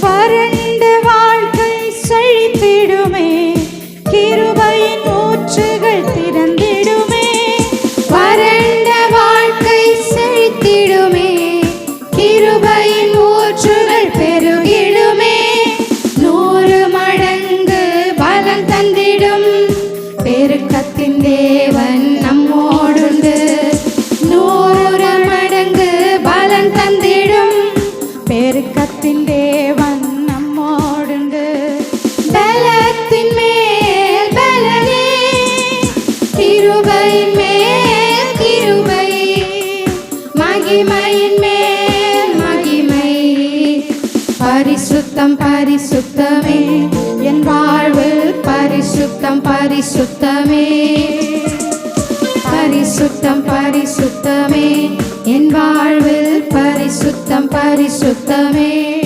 வறண்ட வாழ்க்கை செழித்திடுமே. கிருபையின் ஊற்றுகள் திறந்திடுமே. வறண்ட வாழ்க்கை செழித்திடுமே. கிருபையின் ஊற்றுகள் பெருகிடுமே. நூறு மடங்கு பலம் தந்திடும். பெருக்கத்தின் தேவன் கிருபையின் மேல் கிருபை. மகிமையின் மேல் மகிமை. பரிசுத்தம் பரிசுத்தமே. என் வாழ்வில் பரிசுத்தம் பரிசுத்தமே. பரிசுத்தம் பரிசுத்தமே. என் வாழ்வில் பரிசுத்தம் பரிசுத்தமே.